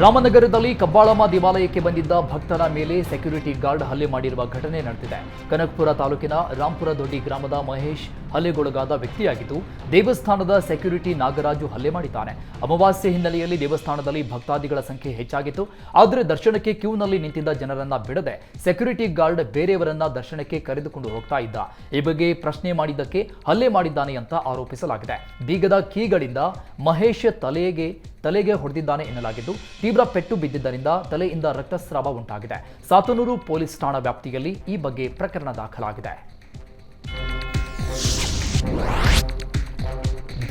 Speaker 1: ರಾಮನಗರದಲ್ಲಿ ಕಬ್ಬಾಳಮ್ಮ ದೇವಾಲಯಕ್ಕೆ ಬಂದಿದ್ದ ಭಕ್ತರ ಮೇಲೆ ಸೆಕ್ಯೂರಿಟಿ ಗಾರ್ಡ್ ಹಲ್ಲೆ ಮಾಡಿರುವ ಘಟನೆ ನಡೆದಿದೆ. ಕನಕಪುರ ತಾಲೂಕಿನ ರಾಂಪುರ ದೊಡ್ಡಿ ಗ್ರಾಮದ ಮಹೇಶ್ ಹಲ್ಲೆಗೊಳಗಾದ ವ್ಯಕ್ತಿಯಾಗಿದ್ದು, ದೇವಸ್ಥಾನದ ಸೆಕ್ಯೂರಿಟಿ ನಾಗರಾಜು ಹಲ್ಲೆ ಮಾಡಿದ್ದಾನೆ. ಅಮಾವಾಸ್ಯೆ ಹಿನ್ನೆಲೆಯಲ್ಲಿ ದೇವಸ್ಥಾನದಲ್ಲಿ ಭಕ್ತಾದಿಗಳ ಸಂಖ್ಯೆ ಹೆಚ್ಚಾಗಿತ್ತು. ಆದರೆ ದರ್ಶನಕ್ಕೆ ಕ್ಯೂನಲ್ಲಿ ನಿಂತಿದ್ದ ಜನರನ್ನ ಬಿಡದೆ ಸೆಕ್ಯೂರಿಟಿ ಗಾರ್ಡ್ ಬೇರೆಯವರನ್ನ ದರ್ಶನಕ್ಕೆ ಕರೆದುಕೊಂಡು ಹೋಗ್ತಾ ಇದ್ದ. ಈ ಬಗ್ಗೆ ಪ್ರಶ್ನೆ ಮಾಡಿದ್ದಕ್ಕೆ ಹಲ್ಲೆ ಮಾಡಿದ್ದಾನೆ ಅಂತ ಆರೋಪಿಸಲಾಗಿದೆ. ಬೀಗದ ಕೀಗಳಿಂದ ಮಹೇಶ್ ತಲೆಗೆ ತಲೆಗೆ ಹೊಡೆದಿದ್ದಾನೆ ಎನ್ನಲಾಗಿದ್ದು, ತೀವ್ರ ಪೆಟ್ಟು ಬಿದ್ದಿದ್ದರಿಂದ ತಲೆಯಿಂದ ರಕ್ತಸ್ರಾವ ಉಂಟಾಗಿದೆ. ಸಾತನೂರು ಪೊಲೀಸ್ ಠಾಣಾ ವ್ಯಾಪ್ತಿಯಲ್ಲಿ ಈ ಬಗ್ಗೆ ಪ್ರಕರಣ ದಾಖಲಾಗಿದೆ.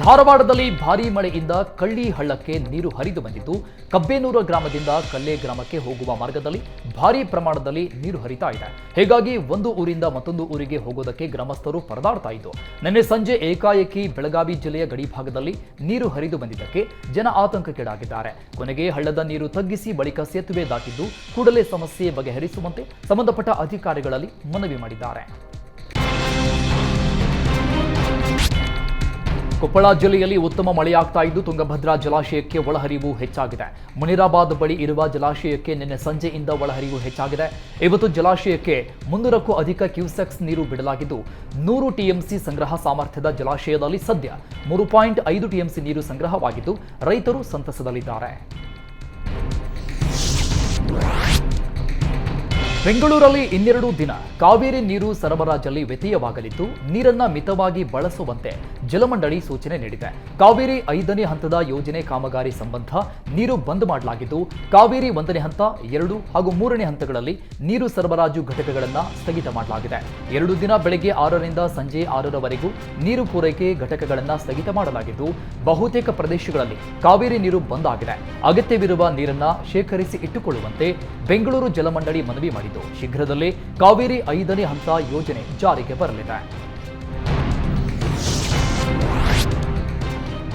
Speaker 1: ಧಾರವಾಡದಲ್ಲಿ ಭಾರಿ ಮಳೆಯಿಂದ ಕಳ್ಳಿ ಹಳ್ಳಕ್ಕೆ ನೀರು ಹರಿದು ಬಂದಿದ್ದು, ಕಬ್ಬೇನೂರ ಗ್ರಾಮದಿಂದ ಕಲ್ಲೆ ಗ್ರಾಮಕ್ಕೆ ಹೋಗುವ ಮಾರ್ಗದಲ್ಲಿ ಭಾರಿ ಪ್ರಮಾಣದಲ್ಲಿ ನೀರು ಹರಿತಾ ಇದೆ. ಹೀಗಾಗಿ ಒಂದು ಊರಿಂದ ಮತ್ತೊಂದು ಊರಿಗೆ ಹೋಗೋದಕ್ಕೆ ಗ್ರಾಮಸ್ಥರು ಪರದಾಡ್ತಾ ಇದ್ದು, ನಿನ್ನೆ ಸಂಜೆ ಏಕಾಏಕಿ ಬೆಳಗಾವಿ ಜಿಲ್ಲೆಯ ಗಡಿ ಭಾಗದಲ್ಲಿ ನೀರು ಹರಿದು ಬಂದಿದ್ದಕ್ಕೆ ಜನ ಆತಂಕಕ್ಕೀಡಾಗಿದ್ದಾರೆ. ಕೊನೆಗೆ ಹಳ್ಳದ ನೀರು ತಗ್ಗಿಸಿ ಬಳಿಕ ಸೇತುವೆ ದಾಟಿದ್ದು, ಕೂಡಲೇ ಸಮಸ್ಯೆ ಬಗೆಹರಿಸುವಂತೆ ಸಂಬಂಧಪಟ್ಟ ಅಧಿಕಾರಿಗಳಲ್ಲಿ ಮನವಿ ಮಾಡಿದ್ದಾರೆ. ಕೊಪ್ಪಳ ಜಿಲ್ಲೆಯಲ್ಲಿ ಉತ್ತಮ ಮಳೆಯಾಗ್ತಾ ಇದ್ದು, ತುಂಗಭದ್ರಾ ಜಲಾಶಯಕ್ಕೆ ಒಳಹರಿವು ಹೆಚ್ಚಾಗಿದೆ. ಮುನಿರಾಬಾದ್ ಬಳಿ ಇರುವ ಜಲಾಶಯಕ್ಕೆ ನಿನ್ನೆ ಸಂಜೆಯಿಂದ ಒಳಹರಿವು ಹೆಚ್ಚಾಗಿದೆ. ಇವತ್ತು ಜಲಾಶಯಕ್ಕೆ ಮುನ್ನೂರಕ್ಕೂ ಅಧಿಕ ಕ್ಯೂಸೆಕ್ಸ್ ನೀರು ಬಿಡಲಾಗಿದ್ದು, ನೂರು ಟಿಎಂಸಿ ಸಂಗ್ರಹ ಸಾಮರ್ಥ್ಯದ ಜಲಾಶಯದಲ್ಲಿ ಸದ್ಯ ಮೂರು ಪಾಯಿಂಟ್ ಐದು ಟಿಎಂಸಿ ನೀರು ಸಂಗ್ರಹವಾಗಿದ್ದು, ರೈತರು ಸಂತಸದಲ್ಲಿದ್ದಾರೆ. ಬೆಂಗಳೂರಲ್ಲಿ ಇನ್ನೆರಡು ದಿನ ಕಾವೇರಿ ನೀರು ಸರಬರಾಜಲ್ಲಿ ವ್ಯತ್ಯಯವಾಗಲಿದ್ದು, ನೀರನ್ನ ಮಿತವಾಗಿ ಬಳಸುವಂತೆ ಜಲಮಂಡಳಿ ಸೂಚನೆ ನೀಡಿದೆ. ಕಾವೇರಿ ಐದನೇ ಹಂತದ ಯೋಜನೆ ಕಾಮಗಾರಿ ಸಂಬಂಧ ನೀರು ಬಂದ್ ಮಾಡಲಾಗಿದ್ದು, ಕಾವೇರಿ ಒಂದನೇ ಹಂತ, ಎರಡು ಹಾಗೂ ಮೂರನೇ ಹಂತಗಳಲ್ಲಿ ನೀರು ಸರಬರಾಜು ಘಟಕಗಳನ್ನು ಸ್ಥಗಿತ ಮಾಡಲಾಗಿದೆ. ಎರಡು ದಿನ ಬೆಳಗ್ಗೆ ಆರರಿಂದ ಸಂಜೆ ಆರರವರೆಗೂ ನೀರು ಪೂರೈಕೆ ಘಟಕಗಳನ್ನು ಸ್ಥಗಿತ ಮಾಡಲಾಗಿದ್ದು, ಬಹುತೇಕ ಪ್ರದೇಶಗಳಲ್ಲಿ ಕಾವೇರಿ ನೀರು ಬಂದ್ ಆಗಿದೆ. ಅಗತ್ಯವಿರುವ ನೀರನ್ನ ಶೇಖರಿಸಿ ಇಟ್ಟುಕೊಳ್ಳುವಂತೆ ಬೆಂಗಳೂರು ಜಲಮಂಡಳಿ ಮನವಿ ಮಾಡಿದ್ದು, ಶೀಘ್ರದಲ್ಲೇ ಕಾವೇರಿ ಐದನೇ ಹಂತ ಯೋಜನೆ ಜಾರಿಗೆ ಬರಲಿದೆ.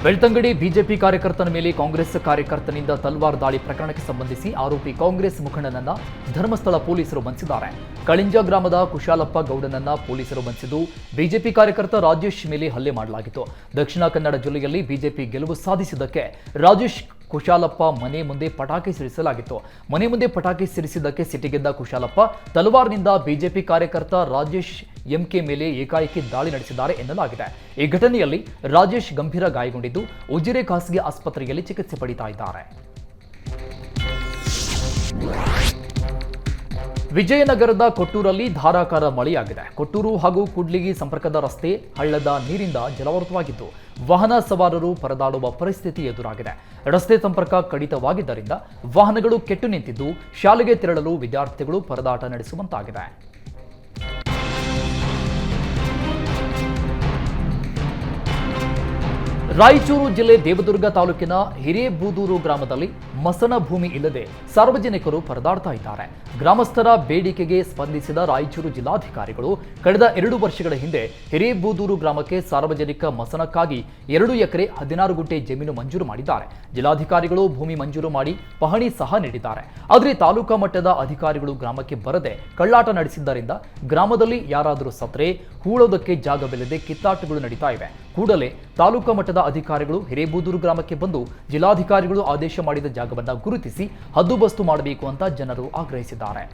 Speaker 1: ಬೆಳ್ತಂಗಡಿ ಬಿಜೆಪಿ ಕಾರ್ಯಕರ್ತನ ಮೇಲೆ ಕಾಂಗ್ರೆಸ್ ಕಾರ್ಯಕರ್ತನಿಂದ ತಲ್ವಾರ್ ದಾಳಿ ಪ್ರಕರಣಕ್ಕೆ ಸಂಬಂಧಿಸಿ ಆರೋಪಿ ಕಾಂಗ್ರೆಸ್ ಮುಖಂಡನನ್ನ ಧರ್ಮಸ್ಥಳ ಪೊಲೀಸರು ಬಂಧಿಸಿದ್ದಾರೆ. ಕಳಿಂಜ ಗ್ರಾಮದ ಕುಶಾಲಪ್ಪ ಗೌಡನನ್ನ ಪೊಲೀಸರು ಬಂಧಿಸಿದ್ದು, ಬಿಜೆಪಿ ಕಾರ್ಯಕರ್ತ ರಾಜೇಶ್ ಮೇಲೆ ಹಲ್ಲೆ ಮಾಡಲಾಗಿತ್ತು. ದಕ್ಷಿಣ ಕನ್ನಡ ಜಿಲ್ಲೆಯಲ್ಲಿ ಬಿಜೆಪಿ ಗೆಲುವು ಸಾಧಿಸಿದ್ದಕ್ಕೆ ರಾಜೇಶ್ ಕುಶಾಲಪ್ಪ ಮನೆ ಮುಂದೆ ಪಟಾಕಿ ಸಿಡಿಸಲಾಗಿತ್ತು. ಮನೆ ಮುಂದೆ ಪಟಾಕಿ ಸಿಡಿಸಿದ್ದಕ್ಕೆ ಸಿಟ್ಟಿಗೆದ್ದ ಕುಶಾಲಪ್ಪ ತಲವಾರ್ನಿಂದ ಬಿಜೆಪಿ ಕಾರ್ಯಕರ್ತ ರಾಜೇಶ್ ಎಂಕೆ ಮೇಲೆ ಏಕಾಏಕಿ ದಾಳಿ ನಡೆಸಿದ್ದಾರೆ ಎನ್ನಲಾಗಿದೆ. ಈ ಘಟನೆಯಲ್ಲಿ ರಾಜೇಶ್ ಗಂಭೀರ ಗಾಯಗೊಂಡಿದ್ದು ಉಜಿರೆ ಖಾಸಗಿ ಆಸ್ಪತ್ರೆಯಲ್ಲಿ ಚಿಕಿತ್ಸೆ ಪಡಿತಾ ಇದ್ದಾರೆ. ವಿಜಯನಗರದ ಕೊಟ್ಟೂರಲ್ಲಿ ಧಾರಾಕಾರ ಮಳೆಯಾಗಿದೆ. ಕೊಟ್ಟೂರು ಹಾಗೂ ಕುಡ್ಲಿಗಿ ಸಂಪರ್ಕದ ರಸ್ತೆ ಹಳ್ಳದ ನೀರಿಂದ ಜಲವೃತವಾಗಿದ್ದು, ವಾಹನ ಸವಾರರು ಪರದಾಡುವ ಪರಿಸ್ಥಿತಿ ಎದುರಾಗಿದೆ. ರಸ್ತೆ ಸಂಪರ್ಕ ಕಡಿತವಾಗಿದ್ದರಿಂದ ವಾಹನಗಳು ಕೆಟ್ಟು ನಿಂತಿದ್ದು, ಶಾಲೆಗೆ ತೆರಳಲು ವಿದ್ಯಾರ್ಥಿಗಳು ಪರದಾಟ ನಡೆಸುವಂತಾಗಿದೆ. ರಾಯಚೂರು ಜಿಲ್ಲೆ ದೇವದುರ್ಗ ತಾಲೂಕಿನ ಹಿರೇಬೂದೂರು ಗ್ರಾಮದಲ್ಲಿ ಮಸನ ಭೂಮಿ ಇಲ್ಲದೆ ಸಾರ್ವಜನಿಕರು ಪರದಾಡ್ತಾ ಇದ್ದಾರೆ. ಗ್ರಾಮಸ್ಥರ ಬೇಡಿಕೆಗೆ ಸ್ಪಂದಿಸಿದ ರಾಯಚೂರು ಜಿಲ್ಲಾಧಿಕಾರಿಗಳು ಕಳೆದ ಎರಡು ವರ್ಷಗಳ ಹಿಂದೆ ಹಿರೇಬೂದೂರು ಗ್ರಾಮಕ್ಕೆ ಸಾರ್ವಜನಿಕ ಮಸನಕ್ಕಾಗಿ ಎರಡು ಎಕರೆ ಹದಿನಾರು ಗುಂಟೆ ಜಮೀನು ಮಂಜೂರು ಮಾಡಿದ್ದಾರೆ. ಜಿಲ್ಲಾಧಿಕಾರಿಗಳು ಭೂಮಿ ಮಂಜೂರು ಮಾಡಿ ಪಹಣಿ ಸಹ ನೀಡಿದ್ದಾರೆ. ಆದರೆ ತಾಲೂಕಾ ಮಟ್ಟದ ಅಧಿಕಾರಿಗಳು ಗ್ರಾಮಕ್ಕೆ ಬರದೆ ಕಳ್ಳಾಟ ನಡೆಸಿದ್ದರಿಂದ ಗ್ರಾಮದಲ್ಲಿ ಯಾರಾದರೂ ಸತ್ರೆ ಹೂಳೋದಕ್ಕೆ ಜಾಗವಿಲ್ಲದೆ ಕಿತ್ತಾಟಗಳು ನಡೀತಾ ಇವೆ. ಕೂಡಲೇ ತಾಲೂಕಾ ಮಟ್ಟದ ಅಧಿಕಾರಿಗಳು ಹಿರೇಬೂದೂರು ಗ್ರಾಮಕ್ಕೆ ಬಂದು ಜಿಲ್ಲಾಧಿಕಾರಿಗಳು ಆದೇಶ ಮಾಡಿದ ಜಾಗವನ್ನು ಗುರುತಿಸಿ ಹದ್ದುಬಸ್ತು ಮಾಡಬೇಕು ಅಂತ ಜನರು ಆಗ್ರಹಿಸಿದ್ದಾರೆ.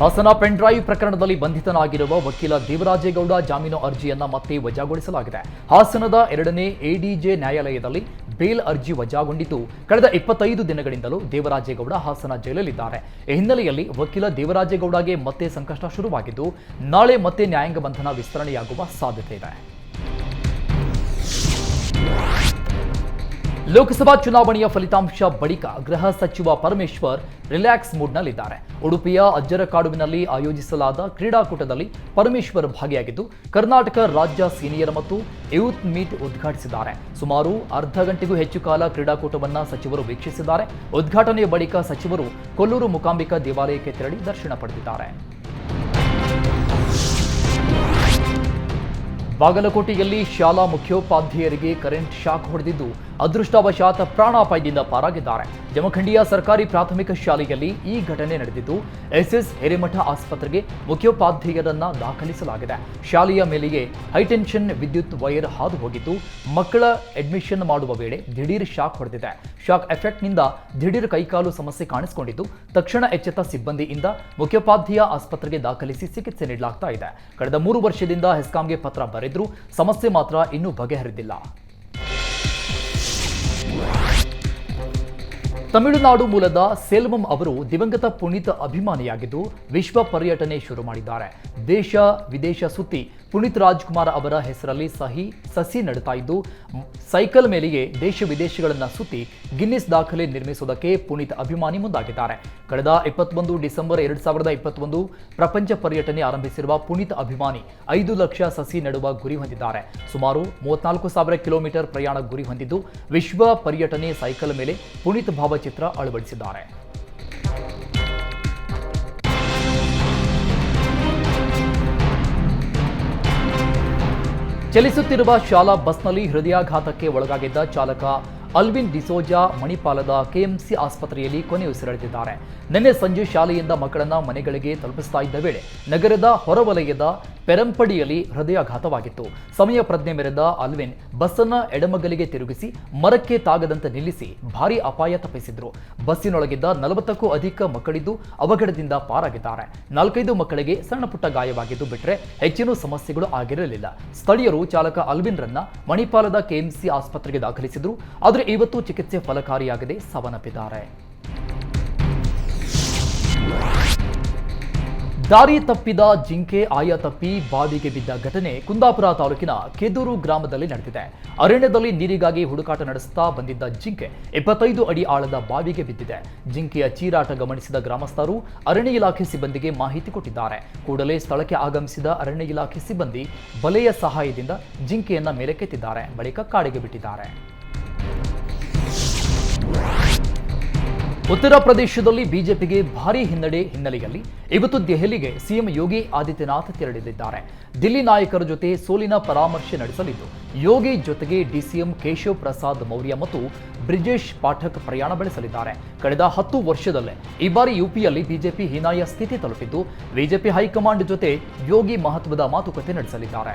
Speaker 1: ಹಾಸನ ಪೆನ್ಡ್ರೈವ್ ಪ್ರಕರಣದಲ್ಲಿ ಬಂಧಿತನಾಗಿರುವ ವಕೀಲ ದೇವರಾಜೇಗೌಡ ಜಾಮೀನು ಅರ್ಜಿಯನ್ನ ಮತ್ತೆ ವಜಾಗೊಳಿಸಲಾಗಿದೆ. ಹಾಸನದ ಎರಡನೇ ಎಡಿಜೆ ನ್ಯಾಯಾಲಯದಲ್ಲಿ ಬೇಲ್ ಅರ್ಜಿ ವಜಾಗೊಂಡಿದ್ದು, ಕಳೆದ ಇಪ್ಪತ್ತೈದು ದಿನಗಳಿಂದಲೂ ದೇವರಾಜೇಗೌಡ ಹಾಸನ ಜೈಲಲ್ಲಿದ್ದಾರೆ. ಈ ಹಿನ್ನೆಲೆಯಲ್ಲಿ ವಕೀಲ ದೇವರಾಜೇಗೌಡಗೆ ಮತ್ತೆ ಸಂಕಷ್ಟ ಶುರುವಾಗಿದ್ದು, ನಾಳೆ ಮತ್ತೆ ನ್ಯಾಯಾಂಗ ಬಂಧನ ವಿಸ್ತರಣೆಯಾಗುವ ಸಾಧ್ಯತೆ ಇದೆ. ಲೋಕಸಭಾ ಚುನಾವಣೆಯ ಫಲಿತಾಂಶ ಬಳಿಕ ಗೃಹ ಸಚಿವ ಪರಮೇಶ್ವರ್ ರಿಲ್ಯಾಕ್ಸ್ ಮೂಡ್ನಲ್ಲಿದ್ದಾರೆ. ಉಡುಪಿಯ ಅಜ್ಜರಕಾಡುವಿನಲ್ಲಿ ಆಯೋಜಿಸಲಾದ ಕ್ರೀಡಾಕೂಟದಲ್ಲಿ ಪರಮೇಶ್ವರ್ ಭಾಗಿಯಾಗಿದ್ದು, ಕರ್ನಾಟಕ ರಾಜ್ಯ ಸೀನಿಯರ್ ಮತ್ತು ಯೂತ್ ಮೀಟ್ ಉದ್ಘಾಟಿಸಿದ್ದಾರೆ. ಸುಮಾರು ಅರ್ಧ ಗಂಟೆಗೂ ಹೆಚ್ಚು ಕಾಲ ಕ್ರೀಡಾಕೂಟವನ್ನು ಸಚಿವರು ವೀಕ್ಷಿಸಿದ್ದಾರೆ. ಉದ್ಘಾಟನೆಯ ಬಳಿಕ ಸಚಿವರು ಕೊಲ್ಲೂರು ಮುಕಾಂಬಿಕಾ ದೇವಾಲಯಕ್ಕೆ ತೆರಳಿ ದರ್ಶನ ಪಡೆದಿದ್ದಾರೆ. ಬಾಗಲಕೋಟೆಯಲ್ಲಿ ಶಾಲಾ ಮುಖ್ಯೋಪಾಧ್ಯಾಯರಿಗೆ ಕರೆಂಟ್ ಶಾಕ್ ಹೊಡೆದಿದ್ದು ಅದೃಷ್ಟವಶಾತ್ ಪ್ರಾಣಾಪಾಯದಿಂದ ಪಾರಾಗಿದ್ದಾರೆ. ಜಮಖಂಡಿಯ ಸರ್ಕಾರಿ ಪ್ರಾಥಮಿಕ ಶಾಲೆಯಲ್ಲಿ ಈ ಘಟನೆ ನಡೆದಿದ್ದು, ಎಸ್ಎಸ್ ಹಿರೇಮಠ ಆಸ್ಪತ್ರೆಗೆ ಮುಖ್ಯೋಪಾಧ್ಯಾಯರನ್ನ ದಾಖಲಿಸಲಾಗಿದೆ. ಶಾಲೆಯ ಮೇಲೆಯೇ ಹೈಟೆನ್ಷನ್ ವಿದ್ಯುತ್ ವೈರ್ ಹಾದು ಹೋಗಿದ್ದು, ಮಕ್ಕಳ ಅಡ್ಮಿಷನ್ ಮಾಡುವ ವೇಳೆ ದಿಢೀರ್ ಶಾಕ್ ಹೊಡೆದಿದೆ. ಶಾಕ್ ಎಫೆಕ್ಟ್ನಿಂದ ದಿಢೀರ್ ಕೈಕಾಲು ಸಮಸ್ಯೆ ಕಾಣಿಸಿಕೊಂಡಿದ್ದು, ತಕ್ಷಣ ಎಚ್ಚೆತ್ತ ಸಿಬ್ಬಂದಿಯಿಂದ ಮುಖ್ಯೋಪಾಧ್ಯಾಯ ಆಸ್ಪತ್ರೆಗೆ ದಾಖಲಿಸಿ ಚಿಕಿತ್ಸೆ ನೀಡಲಾಗ್ತಾ ಇದೆ. ಕಳೆದ ಮೂರು ವರ್ಷದಿಂದ ಹೆಸ್ಕಾಂಗೆ ಪತ್ರ ಬರೆದ್ರೂ ಸಮಸ್ಯೆ ಮಾತ್ರ ಇನ್ನೂ ಬಗೆಹರಿದಿಲ್ಲ. ತಮಿಳುನಾಡು ಮೂಲದ ಸೆಲ್ವಂ ಅವರು ದಿವಂಗತ ಪುನೀತ್ ಅಭಿಮಾನಿಯಾಗಿದ್ದು ವಿಶ್ವ ಪರ್ಯಟನೆ ಶುರು ಮಾಡಿದ್ದಾರೆ. ದೇಶ ವಿದೇಶ ಸುತ್ತಿ ಪುನೀತ್ ರಾಜ್ಕುಮಾರ್ ಅವರ ಹೆಸರಲ್ಲಿ ಸಹಿ, ಸಸಿ ನಡೆತಾ ಇದ್ದು, ಸೈಕಲ್ ಮೇಲೆಯೇ ದೇಶ ವಿದೇಶಗಳನ್ನು ಸುತ್ತಿ ಗಿನ್ನಿಸ್ ದಾಖಲೆ ನಿರ್ಮಿಸುವುದಕ್ಕೆ ಪುನೀತ್ ಅಭಿಮಾನಿ ಮುಂದಾಗಿದ್ದಾರೆ. ಕಳೆದ ಇಪ್ಪತ್ತೊಂದು ಡಿಸೆಂಬರ್ ಎರಡ್ ಸಾವಿರದ ಇಪ್ಪತ್ತೊಂದು ಪ್ರಪಂಚ ಪರ್ಯಟನೆ ಆರಂಭಿಸಿರುವ ಪುನೀತ್ ಅಭಿಮಾನಿ ಐದು ಲಕ್ಷ ಸಸಿ ನೆಡುವ ಗುರಿ ಹೊಂದಿದ್ದಾರೆ. ಸುಮಾರು ಮೂವತ್ನಾಲ್ಕು ಸಾವಿರ ಕಿಲೋಮೀಟರ್ ಪ್ರಯಾಣ ಗುರಿ ಹೊಂದಿದ್ದು, ವಿಶ್ವ ಪರ್ಯಟನೆ ಸೈಕಲ್ ಮೇಲೆ ಪುನೀತ್ ಭಾವಚಿತ್ರ ಅಳವಡಿಸಿದ್ದಾರೆ. ಚಲಿಸುತ್ತಿರುವ ಶಾಲಾ ಬಸ್ನಲ್ಲಿ ಹೃದಯಾಘಾತಕ್ಕೆ ಒಳಗಾಗಿದ್ದ ಚಾಲಕ ಅಲ್ವಿನ್ ಡಿಸೋಜಾ ಮಣಿಪಾಲದ ಕೆಎಂಸಿ ಆಸ್ಪತ್ರೆಯಲ್ಲಿ ಕೊನೆಯುಸಿರೆಳೆದಿದ್ದಾರೆ. ನಿನ್ನೆ ಸಂಜೆ ಶಾಲೆಯಿಂದ ಮಕ್ಕಳನ್ನ ಮನೆಗಳಿಗೆ ತಲುಪಿಸ್ತಾ ಇದ್ದ ವೇಳೆ ನಗರದ ಹೊರವಲಯದ ಪೆರಂಪಡಿಯಲ್ಲಿ ಹೃದಯಾಘಾತವಾಗಿತ್ತು. ಸಮಯ ಪ್ರಜ್ಞೆ ಮೆರೆದ ಅಲ್ವಿನ್ ಬಸ್ಸನ್ನ ಎಡಮಗಲಿಗೆ ತಿರುಗಿಸಿ ಮರಕ್ಕೆ ತಾಗದಂತೆ ನಿಲ್ಲಿಸಿ ಭಾರಿ ಅಪಾಯ ತಪ್ಪಿಸಿದ್ರು. ಬಸ್ಸಿನೊಳಗಿದ್ದ ನಲವತ್ತಕ್ಕೂ ಅಧಿಕ ಮಕ್ಕಳಿದ್ದು ಅವಘಡದಿಂದ ಪಾರಾಗಿದ್ದಾರೆ. ನಾಲ್ಕೈದು ಮಕ್ಕಳಿಗೆ ಸಣ್ಣ ಪುಟ್ಟ ಗಾಯವಾಗಿದ್ದು ಬಿಟ್ರೆ ಹೆಚ್ಚಿನ ಸಮಸ್ಯೆಗಳು ಆಗಿರಲಿಲ್ಲ. ಸ್ಥಳೀಯರು ಚಾಲಕ ಅಲ್ವಿನ್ ರನ್ನ ಮಣಿಪಾಲದ ಕೆಎಂಸಿ ಆಸ್ಪತ್ರೆಗೆ ದಾಖಲಿಸಿದ್ರು. ಆದರೆ ಇವತ್ತು ಚಿಕಿತ್ಸೆ ಫಲಕಾರಿಯಾಗದೆ ಸಾವನ್ನಪ್ಪಿದ್ದಾರೆ. ದಾರಿ ತಪ್ಪಿದ ಜಿಂಕೆ ಆಯ ತಪ್ಪಿ ಬಾವಿಗೆ ಬಿದ್ದ ಘಟನೆ ಕುಂದಾಪುರ ತಾಲೂಕಿನ ಕೆದೂರು ಗ್ರಾಮದಲ್ಲಿ ನಡೆದಿದೆ. ಅರಣ್ಯದಲ್ಲಿ ನೀರಿಗಾಗಿ ಹುಡುಕಾಟ ನಡೆಸುತ್ತಾ ಬಂದಿದ್ದ ಜಿಂಕೆ ಇಪ್ಪತ್ತೈದು ಅಡಿ ಆಳದ ಬಾವಿಗೆ ಬಿದ್ದಿದೆ. ಜಿಂಕೆಯ ಚೀರಾಟ ಗಮನಿಸಿದ ಗ್ರಾಮಸ್ಥರು ಅರಣ್ಯ ಇಲಾಖೆ ಸಿಬ್ಬಂದಿಗೆ ಮಾಹಿತಿ ಕೊಟ್ಟಿದ್ದಾರೆ. ಕೂಡಲೇ ಸ್ಥಳಕ್ಕೆ ಆಗಮಿಸಿದ ಅರಣ್ಯ ಇಲಾಖೆ ಸಿಬ್ಬಂದಿ ಬಲೆಯ ಸಹಾಯದಿಂದ ಜಿಂಕೆಯನ್ನ ಮೇಲಕ್ಕೆತ್ತಿದ್ದಾರೆ. ಬಳಿಕ ಕಾಡಿಗೆ ಬಿಟ್ಟಿದ್ದಾರೆ. ಉತ್ತರ ಪ್ರದೇಶದಲ್ಲಿ ಬಿಜೆಪಿಗೆ ಭಾರೀ ಹಿನ್ನಡೆ ಹಿನ್ನೆಲೆಯಲ್ಲಿ ಇವತ್ತು ದೆಹಲಿಗೆ ಸಿಎಂ ಯೋಗಿ ಆದಿತ್ಯನಾಥ್ ತೆರಳಲಿದ್ದಾರೆ. ದಿಲ್ಲಿ ನಾಯಕರ ಜೊತೆ ಸೋಲಿನ ಪರಾಮರ್ಶೆ ನಡೆಸಲಿದ್ದು, ಯೋಗಿ ಜೊತೆಗೆ ಡಿಸಿಎಂ ಕೇಶವ್ ಪ್ರಸಾದ್ ಮೌರ್ಯ ಮತ್ತು ಬ್ರಿಜೇಶ್ ಪಾಠಕ್ ಪ್ರಯಾಣ ಬೆಳೆಸಲಿದ್ದಾರೆ. ಕಳೆದ ಹತ್ತು ವರ್ಷದಲ್ಲೇ ಈ ಬಾರಿ ಯುಪಿಯಲ್ಲಿ ಬಿಜೆಪಿ ಹೀನಾಯ ಸ್ಥಿತಿ ತಲುಪಿದ್ದು, ಬಿಜೆಪಿ ಹೈಕಮಾಂಡ್ ಜೊತೆ ಯೋಗಿ ಮಹತ್ವದ ಮಾತುಕತೆ ನಡೆಸಲಿದ್ದಾರೆ.